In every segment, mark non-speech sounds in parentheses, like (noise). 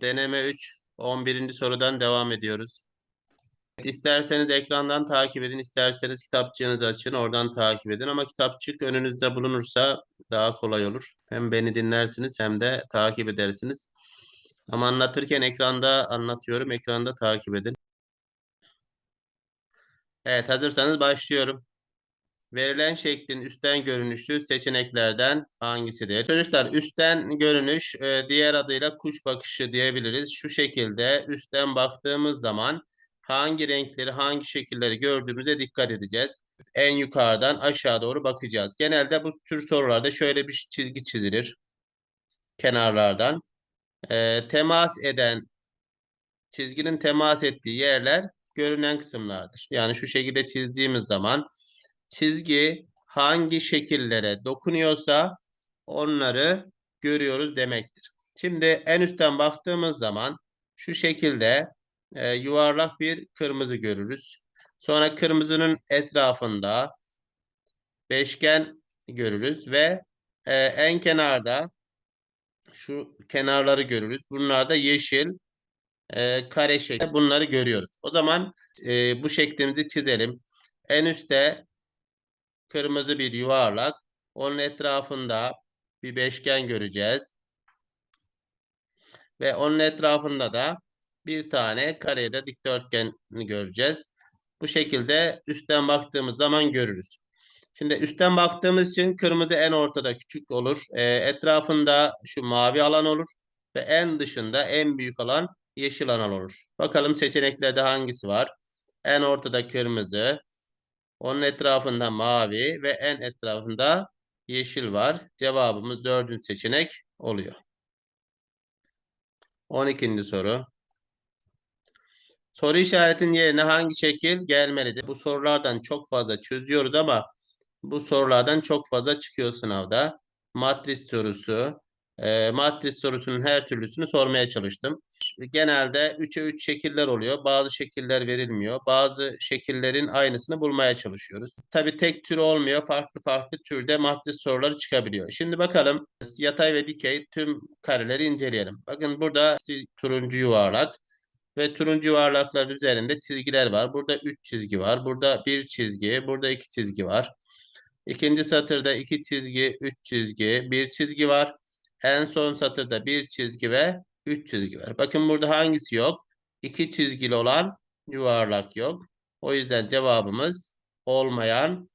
Deneme 3, 11. sorudan devam ediyoruz. İsterseniz ekrandan takip edin, isterseniz kitapçığınızı açın, oradan takip edin. Ama kitapçık önünüzde bulunursa daha kolay olur. Hem beni dinlersiniz hem de takip edersiniz. Ama anlatırken ekranda anlatıyorum, ekranda takip edin. Evet, hazırsanız başlıyorum. Verilen şeklin üstten görünüşü seçeneklerden hangisidir? Çocuklar üstten görünüş e, diğer adıyla kuş bakışı diyebiliriz. Şu şekilde üstten baktığımız zaman hangi renkleri, hangi şekilleri gördüğümüze dikkat edeceğiz. En yukarıdan aşağı doğru bakacağız. Genelde bu tür sorularda şöyle bir çizgi çizilir kenarlardan. E, temas eden çizginin temas ettiği yerler görünen kısımlardır. Yani şu şekilde çizdiğimiz zaman çizgi hangi şekillere dokunuyorsa onları görüyoruz demektir. Şimdi en üstten baktığımız zaman şu şekilde e, yuvarlak bir kırmızı görürüz. Sonra kırmızının etrafında beşgen görürüz ve e, en kenarda şu kenarları görürüz. Bunlar da yeşil e, kare şekli. Bunları görüyoruz. O zaman e, bu şeklimizi çizelim. En üstte kırmızı bir yuvarlak. Onun etrafında bir beşgen göreceğiz. Ve onun etrafında da bir tane karede dikdörtgen göreceğiz. Bu şekilde üstten baktığımız zaman görürüz. Şimdi üstten baktığımız için kırmızı en ortada küçük olur. E, etrafında şu mavi alan olur. Ve en dışında en büyük alan yeşil alan olur. Bakalım seçeneklerde hangisi var? En ortada kırmızı, onun etrafında mavi ve en etrafında yeşil var. Cevabımız dördüncü seçenek oluyor. 12. soru. Soru işaretinin yerine hangi şekil gelmelidir? Bu sorulardan çok fazla çözüyoruz ama bu sorulardan çok fazla çıkıyor sınavda. Matris sorusu, e, matris sorusunun her türlüsünü sormaya çalıştım. Genelde 3'e 3 şekiller oluyor. Bazı şekiller verilmiyor. Bazı şekillerin aynısını bulmaya çalışıyoruz. Tabi tek tür olmuyor. Farklı farklı türde matris soruları çıkabiliyor. Şimdi bakalım yatay ve dikey tüm kareleri inceleyelim. Bakın burada turuncu yuvarlak ve turuncu yuvarlaklar üzerinde çizgiler var. Burada 3 çizgi var. Burada 1 çizgi, burada 2 çizgi var. İkinci satırda 2 çizgi, 3 çizgi, 1 çizgi var. En son satırda bir çizgi ve üç çizgi var. Bakın burada hangisi yok? İki çizgili olan yuvarlak yok. O yüzden cevabımız olmayan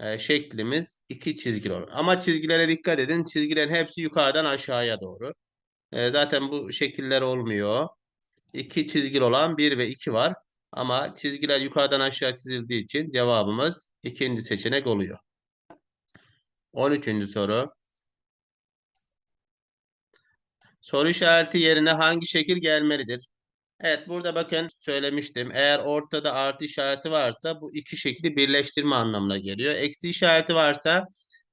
e, şeklimiz iki çizgili olur. Ama çizgilere dikkat edin. Çizgilerin hepsi yukarıdan aşağıya doğru. E, zaten bu şekiller olmuyor. İki çizgili olan bir ve iki var. Ama çizgiler yukarıdan aşağı çizildiği için cevabımız ikinci seçenek oluyor. 13. soru. Soru işareti yerine hangi şekil gelmelidir? Evet burada bakın söylemiştim. Eğer ortada artı işareti varsa bu iki şekli birleştirme anlamına geliyor. Eksi işareti varsa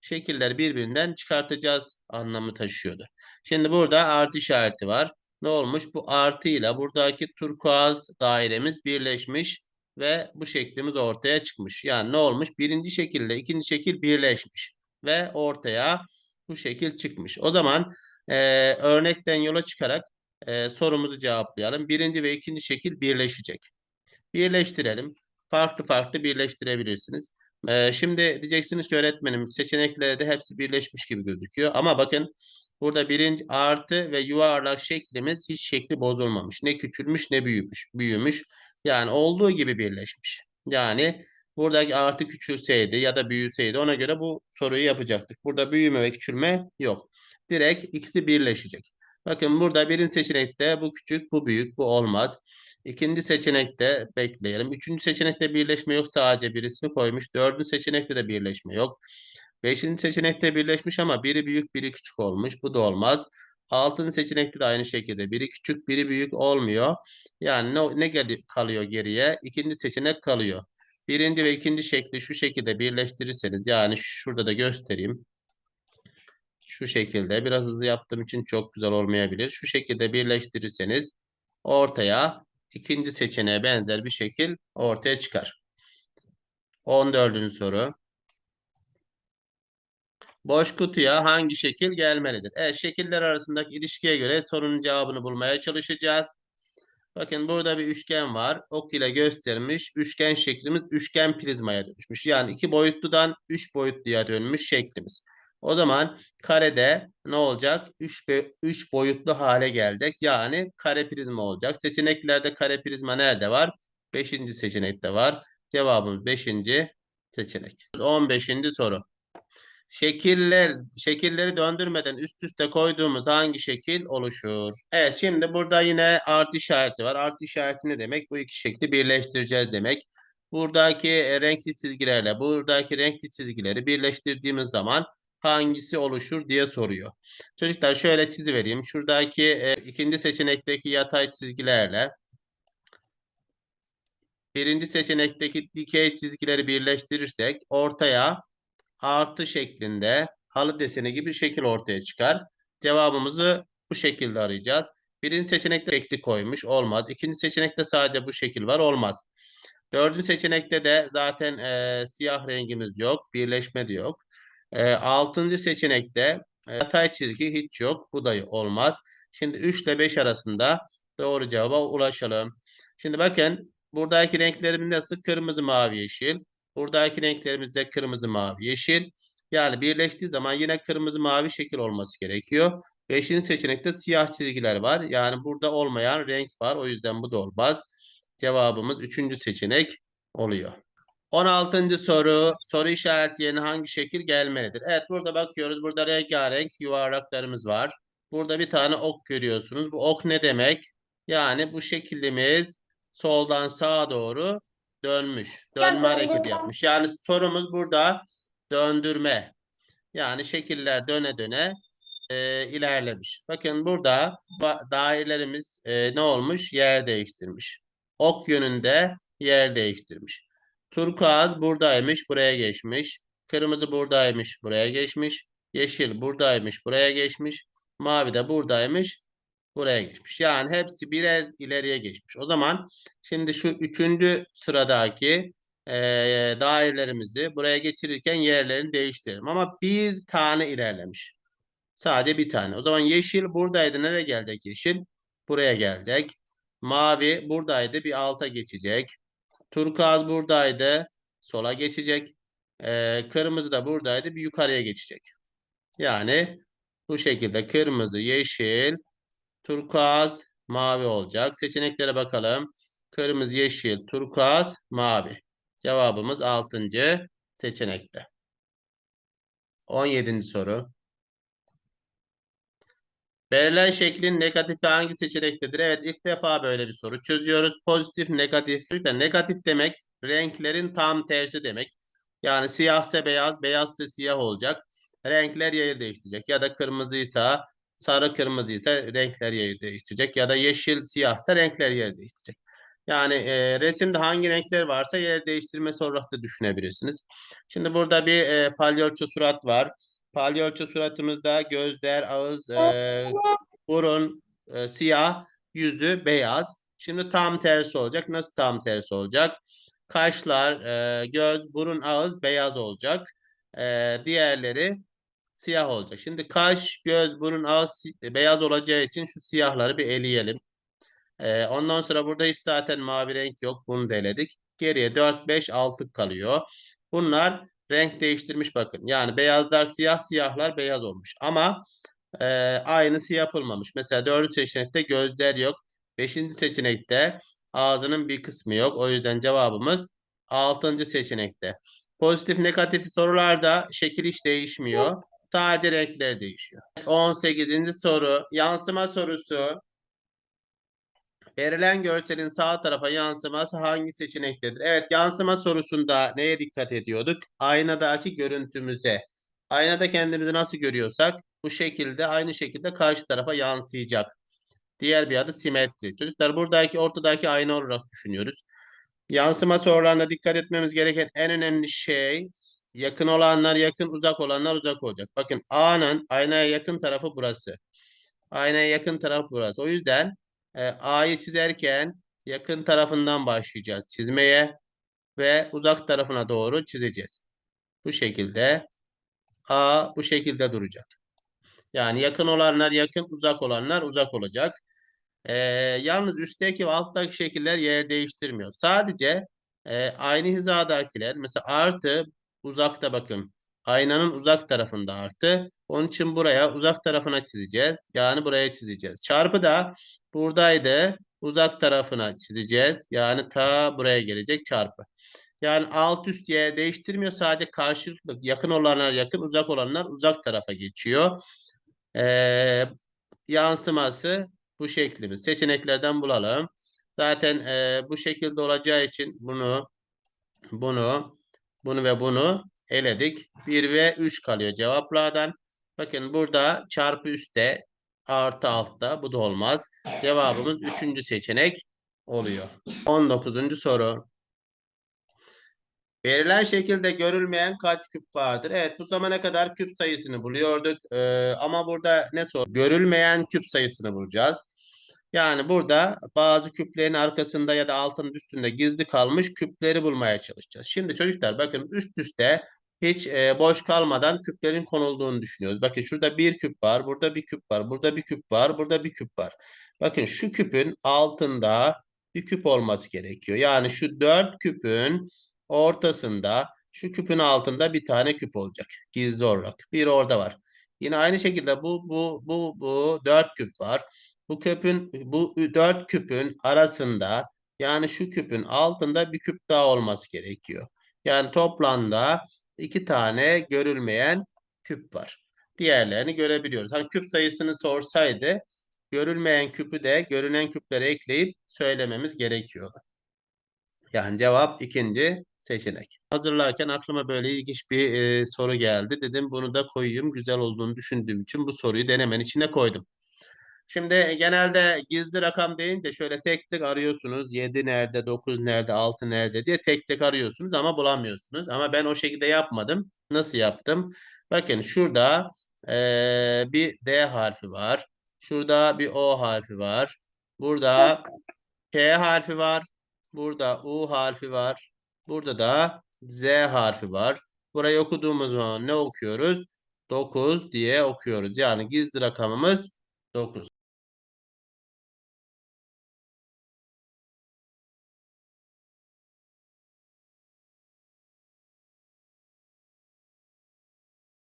şekiller birbirinden çıkartacağız anlamı taşıyordu. Şimdi burada artı işareti var. Ne olmuş? Bu artıyla buradaki turkuaz dairemiz birleşmiş ve bu şeklimiz ortaya çıkmış. Yani ne olmuş? Birinci şekille ikinci şekil birleşmiş ve ortaya bu şekil çıkmış. O zaman e, örnekten yola çıkarak e, sorumuzu cevaplayalım. Birinci ve ikinci şekil birleşecek. Birleştirelim. Farklı farklı birleştirebilirsiniz. E, şimdi diyeceksiniz ki öğretmenim seçeneklerde hepsi birleşmiş gibi gözüküyor. Ama bakın burada birinci artı ve yuvarlak şeklimiz hiç şekli bozulmamış. Ne küçülmüş ne büyümüş. büyümüş. Yani olduğu gibi birleşmiş. Yani buradaki artı küçülseydi ya da büyüseydi ona göre bu soruyu yapacaktık. Burada büyüme ve küçülme yok direkt ikisi birleşecek. Bakın burada birinci seçenekte bu küçük, bu büyük, bu olmaz. İkinci seçenekte bekleyelim. Üçüncü seçenekte birleşme yok. Sadece birisini koymuş. Dördüncü seçenekte de birleşme yok. Beşinci seçenekte birleşmiş ama biri büyük, biri küçük olmuş. Bu da olmaz. Altıncı seçenekte de aynı şekilde. Biri küçük, biri büyük olmuyor. Yani ne, ne kalıyor geriye? İkinci seçenek kalıyor. Birinci ve ikinci şekli şu şekilde birleştirirseniz yani şurada da göstereyim şu şekilde biraz hızlı yaptığım için çok güzel olmayabilir. Şu şekilde birleştirirseniz ortaya ikinci seçeneğe benzer bir şekil ortaya çıkar. 14. soru. Boş kutuya hangi şekil gelmelidir? Evet, şekiller arasındaki ilişkiye göre sorunun cevabını bulmaya çalışacağız. Bakın burada bir üçgen var. Ok ile göstermiş. Üçgen şeklimiz üçgen prizmaya dönüşmüş. Yani iki boyutludan üç boyutluya dönmüş şeklimiz. O zaman karede ne olacak? 3 3 boyutlu hale geldik. Yani kare prizma olacak. Seçeneklerde kare prizma nerede var? 5. seçenekte var. Cevabımız 5. seçenek. 15. soru. Şekiller, şekilleri döndürmeden üst üste koyduğumuz hangi şekil oluşur? Evet şimdi burada yine artı işareti var. Artı işareti ne demek? Bu iki şekli birleştireceğiz demek. Buradaki e, renkli çizgilerle buradaki renkli çizgileri birleştirdiğimiz zaman hangisi oluşur diye soruyor. Çocuklar şöyle çizivereyim. Şuradaki e, ikinci seçenekteki yatay çizgilerle birinci seçenekteki dikey çizgileri birleştirirsek ortaya artı şeklinde halı deseni gibi bir şekil ortaya çıkar. Cevabımızı bu şekilde arayacağız. Birinci seçenekte ekli koymuş olmaz. İkinci seçenekte sadece bu şekil var olmaz. Dördüncü seçenekte de zaten e, siyah rengimiz yok. Birleşme de yok. E, altıncı seçenekte e, yatay çizgi hiç yok. Bu da olmaz. Şimdi 3 ile 5 arasında doğru cevaba ulaşalım. Şimdi bakın buradaki renklerimiz nasıl? Kırmızı, mavi, yeşil. Buradaki renklerimiz de kırmızı, mavi, yeşil. Yani birleştiği zaman yine kırmızı, mavi şekil olması gerekiyor. Beşinci seçenekte siyah çizgiler var. Yani burada olmayan renk var. O yüzden bu da olmaz. Cevabımız üçüncü seçenek oluyor. 16. soru. Soru işareti yerine hangi şekil gelmelidir? Evet burada bakıyoruz. Burada rengarenk yuvarlaklarımız var. Burada bir tane ok görüyorsunuz. Bu ok ne demek? Yani bu şekilimiz soldan sağa doğru dönmüş. Dönme hareketi yapmış. Yani sorumuz burada döndürme. Yani şekiller döne döne e, ilerlemiş. Bakın burada dairelerimiz e, ne olmuş? Yer değiştirmiş. Ok yönünde yer değiştirmiş. Turkuaz buradaymış, buraya geçmiş. Kırmızı buradaymış, buraya geçmiş. Yeşil buradaymış, buraya geçmiş. Mavi de buradaymış, buraya geçmiş. Yani hepsi birer ileriye geçmiş. O zaman şimdi şu üçüncü sıradaki e, dairelerimizi buraya geçirirken yerlerini değiştirelim. Ama bir tane ilerlemiş. Sadece bir tane. O zaman yeşil buradaydı. Nereye geldik yeşil? Buraya gelecek. Mavi buradaydı. Bir alta geçecek. Turkuaz buradaydı. Sola geçecek. Ee, kırmızı da buradaydı. Bir yukarıya geçecek. Yani bu şekilde kırmızı, yeşil, turkuaz, mavi olacak. Seçeneklere bakalım. Kırmızı, yeşil, turkuaz, mavi. Cevabımız 6. seçenekte. 17. soru. Verilen şeklin negatifi hangi seçenektedir? Evet ilk defa böyle bir soru çözüyoruz. Pozitif, negatif. İşte negatif demek renklerin tam tersi demek. Yani siyahsa beyaz, beyazsa siyah olacak. Renkler yer değiştirecek. Ya da kırmızıysa sarı kırmızıysa renkler yer değiştirecek. Ya da yeşil siyahsa renkler yer değiştirecek. Yani e, resimde hangi renkler varsa yer değiştirmesi olarak da düşünebilirsiniz. Şimdi burada bir e, palyaço surat var. Palyaço suratımızda gözler, ağız, e, (laughs) burun e, siyah, yüzü beyaz. Şimdi tam tersi olacak. Nasıl tam tersi olacak? Kaşlar, e, göz, burun, ağız beyaz olacak. E, diğerleri siyah olacak. Şimdi kaş, göz, burun, ağız beyaz olacağı için şu siyahları bir eleyelim. E, ondan sonra burada hiç zaten mavi renk yok. Bunu da eledik. Geriye 4, 5, 6 kalıyor. Bunlar renk değiştirmiş bakın. Yani beyazlar siyah, siyahlar beyaz olmuş. Ama e, aynısı yapılmamış. Mesela dördüncü seçenekte gözler yok. Beşinci seçenekte ağzının bir kısmı yok. O yüzden cevabımız altıncı seçenekte. Pozitif negatif sorularda şekil hiç değişmiyor. Sadece renkler değişiyor. 18. soru yansıma sorusu. Verilen görselin sağ tarafa yansıması hangi seçenektedir? Evet yansıma sorusunda neye dikkat ediyorduk? Aynadaki görüntümüze. Aynada kendimizi nasıl görüyorsak bu şekilde aynı şekilde karşı tarafa yansıyacak. Diğer bir adı simetri. Çocuklar buradaki ortadaki ayna olarak düşünüyoruz. Yansıma sorularında dikkat etmemiz gereken en önemli şey yakın olanlar yakın, uzak olanlar uzak olacak. Bakın A'nın aynaya yakın tarafı burası. Aynaya yakın taraf burası. O yüzden e, A'yı çizerken yakın tarafından başlayacağız çizmeye ve uzak tarafına doğru çizeceğiz. Bu şekilde A bu şekilde duracak. Yani yakın olanlar yakın, uzak olanlar uzak olacak. Ee, yalnız üstteki ve alttaki şekiller yer değiştirmiyor. Sadece e, aynı hizadakiler mesela artı uzakta bakın. Aynanın uzak tarafında artı. Onun için buraya uzak tarafına çizeceğiz. Yani buraya çizeceğiz. Çarpı da buradaydı. Uzak tarafına çizeceğiz. Yani ta buraya gelecek çarpı. Yani alt üst yer değiştirmiyor. Sadece karşılıklı yakın olanlar yakın, uzak olanlar uzak tarafa geçiyor. Ee, yansıması bu şeklimiz. Seçeneklerden bulalım. Zaten e, bu şekilde olacağı için bunu, bunu, bunu ve bunu eledik. 1 ve 3 kalıyor cevaplardan. Bakın burada çarpı üstte artı altta bu da olmaz. Cevabımız 3. seçenek oluyor. 19. soru. Verilen şekilde görülmeyen kaç küp vardır? Evet bu zamana kadar küp sayısını buluyorduk. Ee, ama burada ne sor? Görülmeyen küp sayısını bulacağız. Yani burada bazı küplerin arkasında ya da altının üstünde gizli kalmış küpleri bulmaya çalışacağız. Şimdi çocuklar bakın üst üste hiç e, boş kalmadan küplerin konulduğunu düşünüyoruz. Bakın şurada bir küp var, burada bir küp var, burada bir küp var, burada bir küp var. Bakın şu küpün altında bir küp olması gerekiyor. Yani şu dört küpün ortasında şu küpün altında bir tane küp olacak. Gizli olarak. Bir orada var. Yine aynı şekilde bu bu bu bu dört küp var. Bu küpün bu dört küpün arasında yani şu küpün altında bir küp daha olması gerekiyor. Yani toplamda iki tane görülmeyen küp var. Diğerlerini görebiliyoruz. Hani küp sayısını sorsaydı görülmeyen küpü de görünen küplere ekleyip söylememiz gerekiyordu. Yani cevap ikinci seçenek. Hazırlarken aklıma böyle ilginç bir e, soru geldi. Dedim bunu da koyayım. Güzel olduğunu düşündüğüm için bu soruyu denemenin içine koydum. Şimdi genelde gizli rakam deyince şöyle tek tek arıyorsunuz. 7 nerede, 9 nerede, 6 nerede diye tek tek arıyorsunuz ama bulamıyorsunuz. Ama ben o şekilde yapmadım. Nasıl yaptım? Bakın şurada e, bir D harfi var. Şurada bir O harfi var. Burada K harfi var. Burada U harfi var. Burada da Z harfi var. Burayı okuduğumuz zaman ne okuyoruz? 9 diye okuyoruz. Yani gizli rakamımız 9.